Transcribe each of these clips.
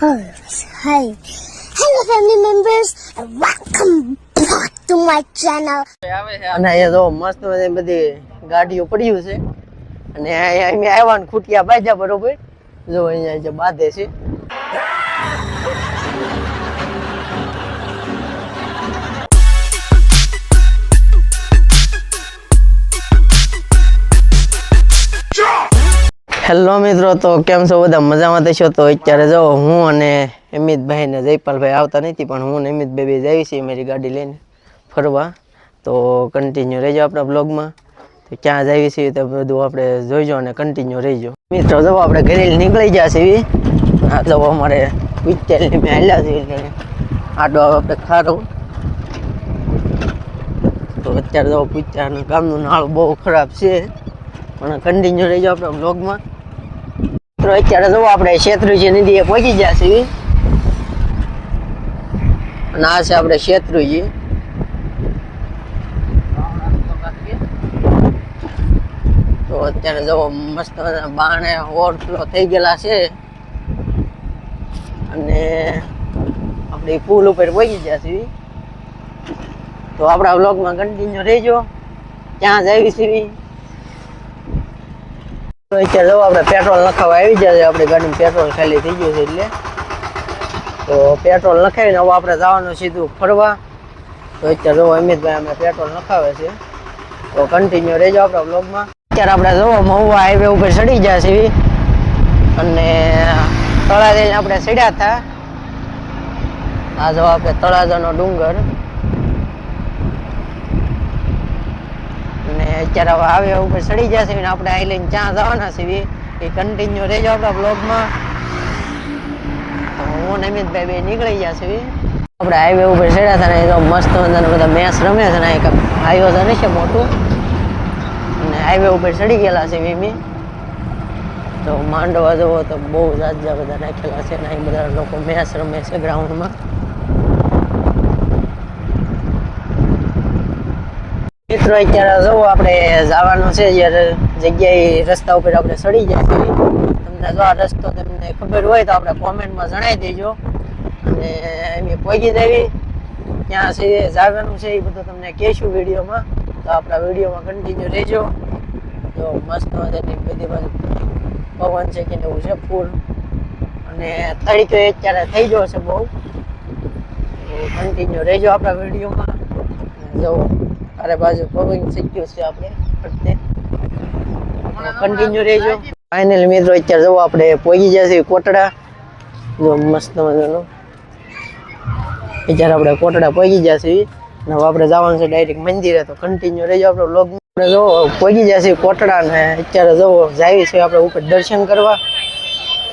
Oh, hi. Hello, family members, and welcome back to my channel. અને અહીંયા જો મસ્ત મજાની બધી ગાડીઓ પડ્યું છે અને અહીંયા અમે આવ્યા ને ખૂટિયા બાજા બરોબર જો અહીંયા જે બાંધે છે હેલો મિત્રો, તો કેમ છો બધા? મજામાં થશો તો અત્યારે જો હું અને અમિતભાઈ ને જયપાલભાઈ આવતા નથી, પણ હું ને અમિતભાઈ બે જઈએ છીએ મારી ગાડી લઈને ફરવા. તો કન્ટિન્યુ રહેજો આપણા બ્લોગમાં તો ક્યાં જઈએ છીએ તો બધું આપણે જોઈજો અને કન્ટિન્યુ રહીજો. મિત્રો, જો આપણે ઘરે નીકળી ગયા છીએ. આ તો અમારે વિચારની મેં હાલ્યા છીએ આટો આપણે ખારો. તો અત્યારે જો પૂછ્યાનું ગામનું નાળું બહુ ખરાબ છે. પણ કન્ટિન્યુ રહીજો આપણા બ્લોગમાં મિત્રો અત્યારે જો આપણે શેત્રુજી નદીએ પહોંચી ગયા છીએ. અને આ છે આપણે શેત્રુજી. તો અત્યારે જો મસ્ત બાણે ઓવરફ્લો થઈ ગયેલા છે. અને આપણે પુલ ઉપર પહોંચી ગયા છીએ. તો આપણા બ્લોગમાં કન્ટિન્યુ રહેજો. ક્યાં આવી છીએ અત્યારે જો આપણે પેટ્રોલ નખાવા આવી જાય આપણી ગાડીમાં પેટ્રોલ ખાલી થઈ ગયું છે એટલે. તો પેટ્રોલ નખાવીને હવે આપણે જવાનું સીધું ફરવા. તો અત્યારે જો અમિતભાઈ અમે પેટ્રોલ નખાવે છે. તો કન્ટિન્યુ રહેજો આપણા બ્લોગમાં અત્યારે આપણે જો મહુવા હાઈવે ઉપર ચડી ગયા છીએ. અને તળાજાને આપણે ચડ્યા હતા. આ જો આપણે તળાજાનો ડુંગર અને અત્યારે હવે આવે ઉપર ચડી જશે ને આપણે આઈ લઈને ક્યાં જવાના છીએ એ કન્ટિન્યુ રહેજો આપણા બ્લોગમાં તો હું ને અમિતભાઈ બે નીકળી ગયા છીએ આપણે હાઈવે ઉપર ચડ્યા હતા ને એ તો મસ્ત મજાના બધા મેચ રમે છે ને એક આયોજન છે મોટું. અને હાઈવે ઉપર ચડી ગયેલા છે વીમી. તો માંડવા જવો તો બહુ જાજા બધા નાખેલા છે ને અહીં બધા લોકો મેચ રમે છે ગ્રાઉન્ડમાં મિત્રો, અત્યારે જો આપણે જવાનું છે જગ્યાએ રસ્તા ઉપર આપણે ચડી જાય તમને જો આ રસ્તો તમને ખબર હોય તો આપણે કોમેન્ટમાં જણાવી દેજો. અને એમ પહોંચી દેવી. ક્યાં છે, જવાનું છે, એ બધું તમને કહેશું વિડીયોમાં. તો આપણા વિડીયોમાં કન્ટિન્યુ રહેજો. જો મસ્ત મજાની બધી બાજુ પવન છે કે એવું છે, ફૂલ. અને તરીકે અત્યારે થઈ ગયો છે બહુ. કન્ટિન્યુ રહેજો આપણા વિડીયોમાં. જો અરે બાજુ પવન થઈ ગયો છે આપણે ફરતે કન્ટિન્યુ રહેજો ફાઇનલ મિત્રો અત્યારે જો આપણે પહોંચી ગયા છીએ કોટડા જો મસ્ત મજાનો અત્યારે આપણે કોટડા પહોંચી ગયા છીએ અને હવે આપણે જવાનું છે ડાયરેક્ટ મંદિરે તો કન્ટિન્યુ રહેજો આપણો લોગ આપણે જો પહોંચી ગયા છીએ કોટડા ને અત્યારે જો જાય છે આપણે ઉપર દર્શન કરવા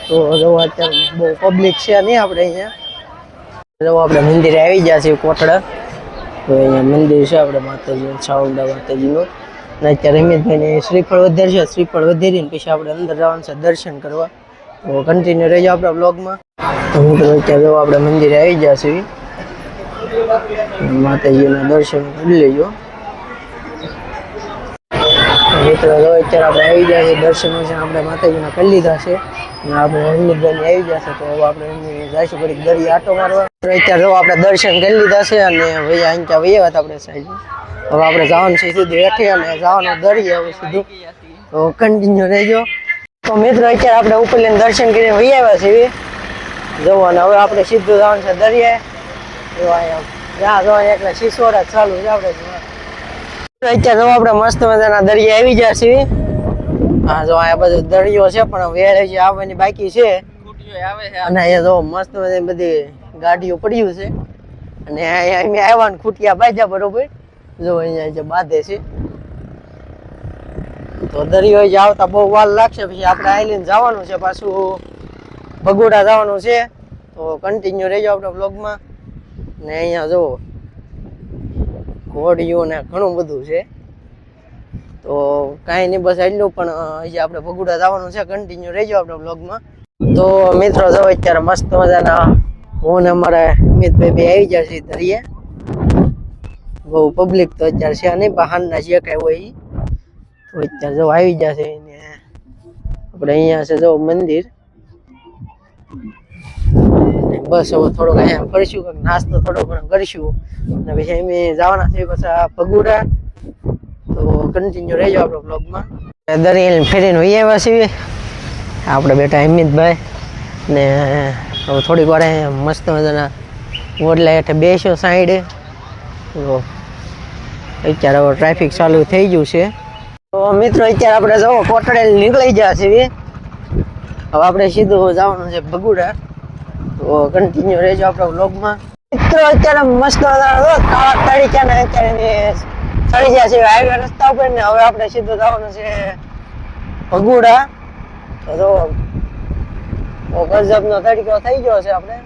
તો જો અત્યારે બહુ પબ્લિક છે નહીં આપણે અહીંયા જો આપણે મંદિરે આવી ગયા છીએ કોટડા તો અહીંયા મંદિર છે આપણે માતાજી ચાઉંડા માતાજીનું. અને અત્યારે રમેશભાઈને શ્રીફળ વધારે છે, શ્રીફળ વધારીને પછી આપણે અંદર જવાનું છે દર્શન કરવા. તો કન્ટિન્યુ રહેજો આપણા બ્લોગમાં તો મિત્રો અત્યારે આપણે મંદિરે આવી ગયા છીએ. માતાજીના દર્શન કરી લેજો. મિત્રો, જો અત્યારે આપણે આવી ગયા છે દર્શન છે, આપણે માતાજીના કરી લીધા છે. અને આપણે હરમીતભાઈ આવી ગયા છે, તો આપણે એમની જઈશું ઘડીક દરિયા આટો મારવા. તો અત્યારે જો આપણે દર્શન કરી લીધા છે અને વૈયા અહીંયા વૈયા હતા આપણે સાઈડ હવે આપણે જવાનું છે સીધું હેઠે અને જવાનું દરિયા હવે સીધું. તો કન્ટિન્યુ રહેજો. તો મિત્રો અત્યારે આપણે ઉપર લઈને દર્શન કરીને વહી આવ્યા છીએ. જવાનું હવે આપણે સીધું જવાનું છે દરિયાએ જો અહીંયા જ્યાં જો એકલા શીશોરા જ ચાલુ છે આપણે જોવા. અત્યારે જો આપણે મસ્ત મજાના દરિયા આવી ગયા છીએ. હા જો આ બધું દરિયો છે પણ વેળ હજી આવવાની બાકી છે. અને અહીંયા જો મસ્ત મજાની બધી ગાડીઓ પડ્યું છે. અને અહીંયા અમે આવ્યા ને ખૂટિયા બાજા બરોબર. જો અહીંયા જે બાંધે છે. તો દરિયો હજી આવતા બહુ વાર લાગશે, પછી આપણે આઈલીને જવાનું છે પાછું. ભગોડા જવાનું છે. તો કન્ટિન્યુ રહેજો આપણા બ્લોગમાં ને અહીંયા જો ઘોડીઓ ને ઘણું બધું છે. તો કાંઈ નહીં, બસ એટલું પણ અહીંયા આપણે ભગુડા જવાનું છે કન્ટિન્યુ રહેજો આપણા બ્લોગમાં તો મિત્રો, જો અત્યારે મસ્ત મજાના હું અમારા અમિતભાઈ બે આવી છે દરિયે. બહુ પબ્લિક તો અત્યારે છે નહીં, બહારના છે કાંઈ હોય. તો અત્યારે જો આવી છે ને, આપણે અહીંયા છે જો મંદિર. બસ હવે થોડોક અહીંયા ફરશું, કંઈક નાસ્તો થોડો ઘણો કરીશું. અને પછી અમે જવાના છે પાછા ભગુડા તો કન્ટિન્યુ રહેજો આપણો બ્લોગમાં દરિયા ફેરીને હોઈ આવ્યા છીએ. આપણે બેટા હિમિતભાઈ ને હવે થોડીક વાર મસ્ત મજાના ઓટલા હેઠે બેસ્યો સાઈડે. તો અત્યારે હવે ટ્રાફિક ચાલુ થઈ ગયું છે. તો મિત્રો અત્યારે આપણે જવો કોટડે નીકળી ગયા છીએ. હવે આપણે સીધું જવાનું છે ભગુડા તો કન્ટિન્યુ રહેજો આપણા વ્લોગમાં મિત્રો અત્યારે મસ્ત કાળા તરીકે ને અત્યારે ચડી ગયા છે હાઈવે રસ્તા ઉપર ને હવે આપણે સીધું જવાનું છે ભગુડા તો જો બહુ ગજબનો થઈ ગયો છે આપણે.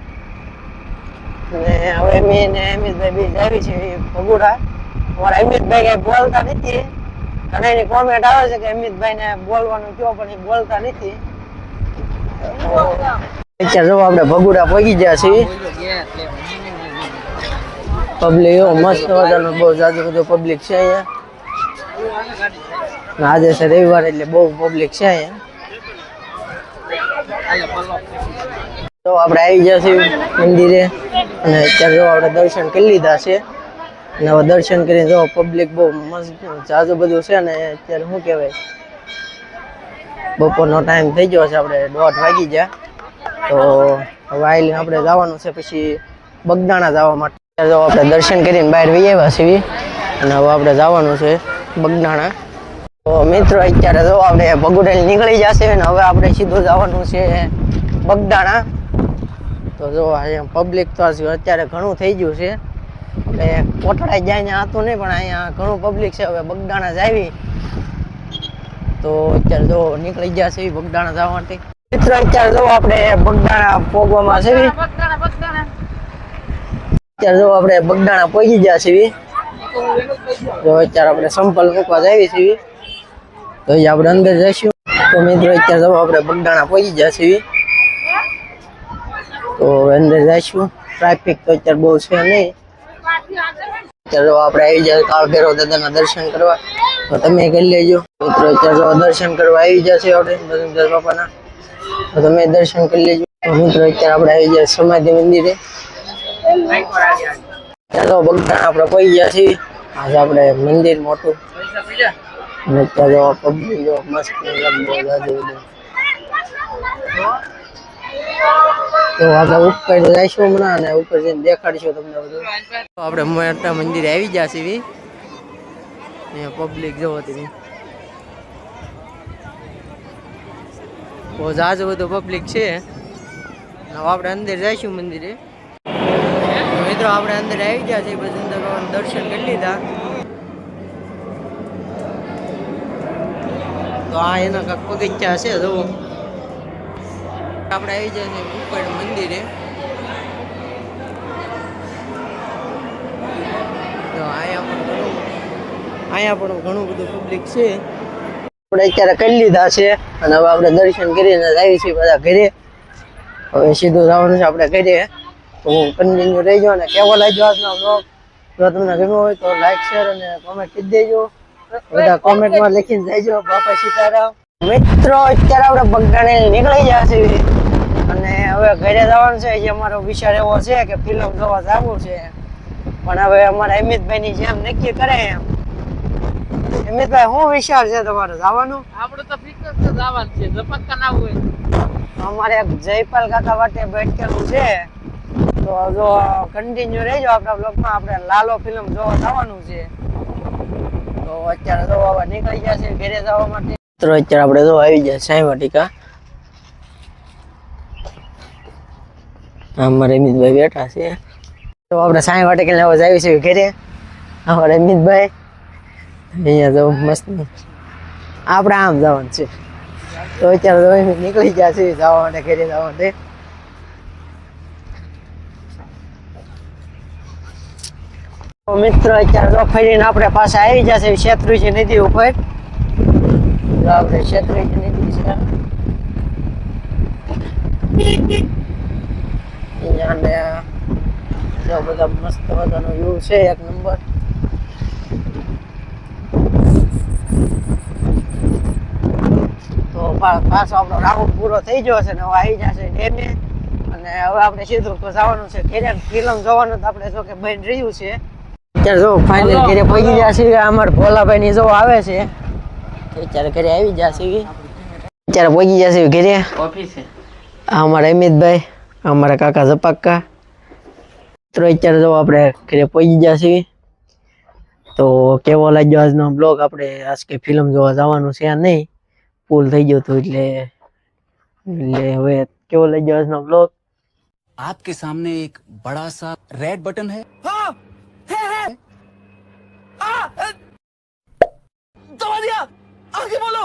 ને હવે મેં ને અમિતભાઈ બી જાવી છે ભગુડા. અમારા અમિતભાઈ કઈ બોલતા નથી. અને એની કોમેન્ટ આવે છે કે અમિતભાઈ ને બોલવાનું કયો, પણ એ બોલતા નથી. અત્યારે ભગુડા પહોંચી ગયા છીએ. પબ્લિક એવો મસ્ત મજાનો બહુ જાજો બધો પબ્લિક છે અહીંયા. આજે છે રવિવાર એટલે બહુ પબ્લિક છે અહીંયા. તો આપણે આવી ગયા છીએ મંદિરે. અને અત્યારે જો આપણે દર્શન કરી લીધા છે. અને હવે દર્શન કરીને જો પબ્લિક બહુ મસ્ત જાજુ બધું છે અને અત્યારે શું કહેવાય? બપોરનો ટાઈમ થઈ ગયો છે, આપણે દોઢ વાગી ગયા. તો હવે આવીને આપણે જવાનું છે પછી બગદાણા જવા માટે. જો આપણે દર્શન કરીને બહાર વહી આવ્યા છીએ. અને હવે આપણે જવાનું છે બગદાણા. તો મિત્રો, અત્યારે જો આપણે ભગુડેલ નીકળી જશે અને હવે આપણે સીધું જવાનું છે બગદાણા. તો જો અહીંયા પબ્લિક તો અત્યારે ઘણું થઈ ગયું છે. એટલે કોઠડાઈ જાય ને આતું નહીં પણ અહીંયા ઘણું પબ્લિક છે. હવે બગદાણા જ આવી. તો અત્યારે જો નીકળી ગયા છે બગદાણા જવા માટે મિત્રો અત્યારે જો આપણે બગદાણા પોગવામાં છે. અત્યારે જો આપણે બગદાણા પહોંચી ગયા છીએ જો અત્યારે આપણે સંપલ મૂકવા જઈએ છીએ તો અહીંયા આપણે અંદર જઈશું. તો મિત્રો અત્યારે જો આપણે બગદાણા પહોંચી ગયા છીએ તો અંદર જઈશું ટ્રાફિક તો અત્યારે બહુ છે નહીં. જો આપણે આવી જાય કાળ ભૈરવ દાદાના દર્શન કરવા. તો તમે કરી લેજો. મિત્રો, અત્યારે દર્શન કરવા આવી જશે આપણે બાપાના. તો તમે દર્શન કરી લેજો. મિત્રો, અત્યારે આપણે આવી જાય સમાધિ મંદિરે. ચાલો, ભગવાન આપણે પહોંચી ગયા છીએ. આજે આપણે મંદિર મોટું. અને પબ્લિક મસ્ત તો આપણે ઉપર જઈશું ઉપર જઈને દેખાડીશું તમને બધું. આપણે મંદિરે આવી ગયા છીએ પબ્લિક જવો તમે બહુ જાજુ બધું પબ્લિક છે. આપણે અંદર જઈશું મંદિરે. મિત્રો આપણે અંદર આવી ગયા છીએ પછી ભગવાન દર્શન કરી લીધા. તો આ એના કાંઈક પગથિયા છે જો આપણે આવી જાય છે મંદિરે. તો અહીંયા પણ ઘણું અહીંયા પણ બધું પબ્લિક છે. આપણે અત્યારે કરી લીધા છે અને હવે આપણે દર્શન કરીને આવી છીએ બધા ઘરે. હવે સીધું જવાનું છે આપણે ઘરે. તો કન્ટિન્યુ રહેજો અને કેવો લાગ્યો આજનો બ્લોગ જો તમને ગમ્યો હોય તો લાઈક શેર અને કોમેન્ટ કરી દેજો. બધા કોમેન્ટમાં લખીને જઈજો બાપા સીતારામ. મિત્રો, અત્યારે આપણે બગડાને નીકળી જશે હવે ઘરે જવાનું છે જે અમારો વિચાર એવો છે કે ફિલ્મ જોવા જવું છે. પણ હવે અમારા અમિતભાઈની જેમ નક્કી કરે એમ. અમિતભાઈ શું વિચાર છે તમારો? જવાનું? આપણે તો ફિક્સ જ જવાનું છે. ઝપક્કા ના હોય. અમારે એક જયપાલ કાકા વાટે બેઠેલું છે. તો જો કન્ટિન્યુ રહેજો આપણા બ્લોગમાં આપણે લાલો ફિલ્મ જોવા જવાનું છે. તો અત્યારે તો નીકળી જશે છે ઘરે જવા માટે. તો અત્યારે આપણે જો આવી ગયા સાંઈ વાટિકા. અમારે અમિતભાઈ બેઠા છે. તો આપણે સાંઈ વાટિકા લેવા જાવી છે ઘરે. અમારે અમિતભાઈ. અહીંયા જવું મસ્ત. આપણે આમ જવાનું છે. તો અત્યારે નીકળી ગયા છે જવા માટે, ઘરે જવા માટે. મિત્રો, અત્યારે તો ફરીને આપણે પાછા આવી જશે શેત્રુજી નદી ઉપર. આપણે શેત્રુજી નદી છે. અહીંયા ને જો બધા મસ્ત મજાનો વ્યૂ છે એક નંબર. તો પાછો આપણો રાઉન્ડ પૂરો થઈ ગયો છે ને હવે આવી જશે ડેમે. અને અને હવે આપણે સીધું તો જવાનું છે ઘરે. ફિલ્મ જોવાનું તો આપણે જો કે બની રહ્યું છે. અત્યારે જો ફાઇનલ ઘરે પહોંચી ગયા છે અમારા ભોલાભાઈ ની જો આવે છે. અત્યારે ઘરે આવી છે અત્યારે પહોંચી છે ઘરે. ઓફિસે. અમારા અમિતભાઈ. અમારા કાકા ઝપાક્કા. ત્રણ ચાર જો આપણે ઘરે પહોંચી ગયા છીએ તો કેવો લાગ્યો આજનો બ્લોગ આપણે આજ કે ફિલ્મ જોવા જવાનું છે નહીં. પૂલ થઈ ગયો હતું એટલે એટલે હવે કેવો લાગ્યો આજનો બ્લોગ આપકે સામે એક બડા સા રેડ બટન હે દબા દિયા આગે બોલો